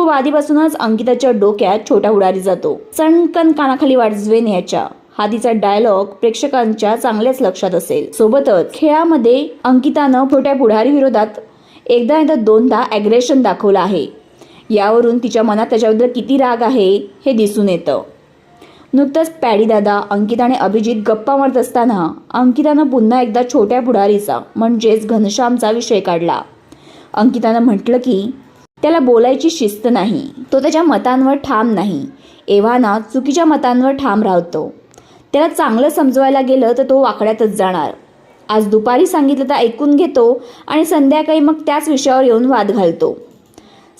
खूप आधीपासूनच अंकिताच्या डोक्यात छोटा उडारी जातो. चणकन कानाखाली वाजवेन याच्या हा तिचा डायलॉग प्रेक्षकांच्या चांगल्याच लक्षात असेल. सोबतच खेळामध्ये अंकितानं छोट्या पुढारी विरोधात एकदा एकदा दोनदा ॲग्रेशन दाखवलं आहे. यावरून तिच्या मनात त्याच्याबद्दल किती राग आहे हे दिसून येतं. नुकतंच पॅडीदादा अंकिता आणि अभिजित गप्पा मारत असताना अंकितानं पुन्हा एकदा छोट्या पुढारीचा म्हणजेच घनश्यामचा विषय काढला. अंकितानं म्हटलं की त्याला बोलायची शिस्त नाही. तो त्याच्या मतांवर ठाम नाही. एव्हाना चुकीच्या मतांवर ठाम राहतो. त्याला चांगलं समजवायला गेलं तर तो वाकड्यातच जाणार. आज दुपारी सांगितलं तर ऐकून घेतो आणि संध्याकाळी मग त्याच विषयावर येऊन वाद घालतो.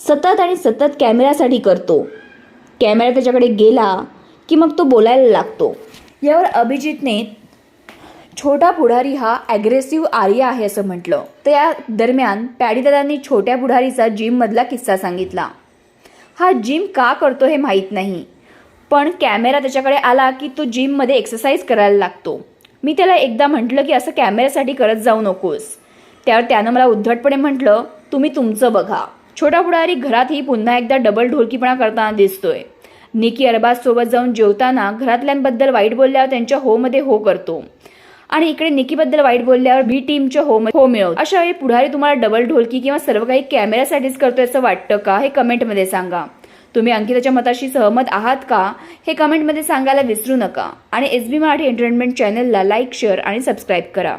सतत आणि सतत कॅमेऱ्यासाठी करतो. कॅमेरा त्याच्याकडे गेला की मग तो बोलायला लागतो. यावर अभिजितने छोटा पुढारी हा ॲग्रेसिव्ह आर्या आहे असं म्हटलं. तर या दरम्यान पॅडीदादांनी छोट्या पुढारीचा जिममधला किस्सा सांगितला. हा जिम का करतो हे माहीत नाही. पण कॅमेरा त्याच्याकडे आला की तो जिममध्ये एक्सरसाइज करायला लागतो. मी त्याला एकदा म्हटलं की असं कॅमेऱ्यासाठी करत जाऊ नकोस. त्यावर त्यानं मला उद्धटपणे म्हटलं तुम्ही तुमचं बघा. छोटा पुढारी घरातही पुन्हा एकदा डबल ढोलकीपणा करताना दिसतोय. निकी अरबाज सोबत जाऊन जेवताना घरातल्यांबद्दल वाईट बोलल्यावर त्यांच्या होमध्ये हो करतो. आणि इकडे निकीबद्दल वाईट बोलल्यावर बी टीमच्या होम हो मिळव. अशा वेळी पुढारी तुम्हाला डबल ढोलकी किंवा सर्व काही कॅमेऱ्यासाठीच करतोय असं वाटतं का? हे कमेंटमध्ये सांगा. तुम्ही अंकिताच्या मताशी सहमत आहात का? हे कमेंटमध्ये सांगायला विसरू नका. आणि एस बी मराठी एंटरटेनमेंट चॅनलला लाईक शेअर आणि सबस्क्राईब करा.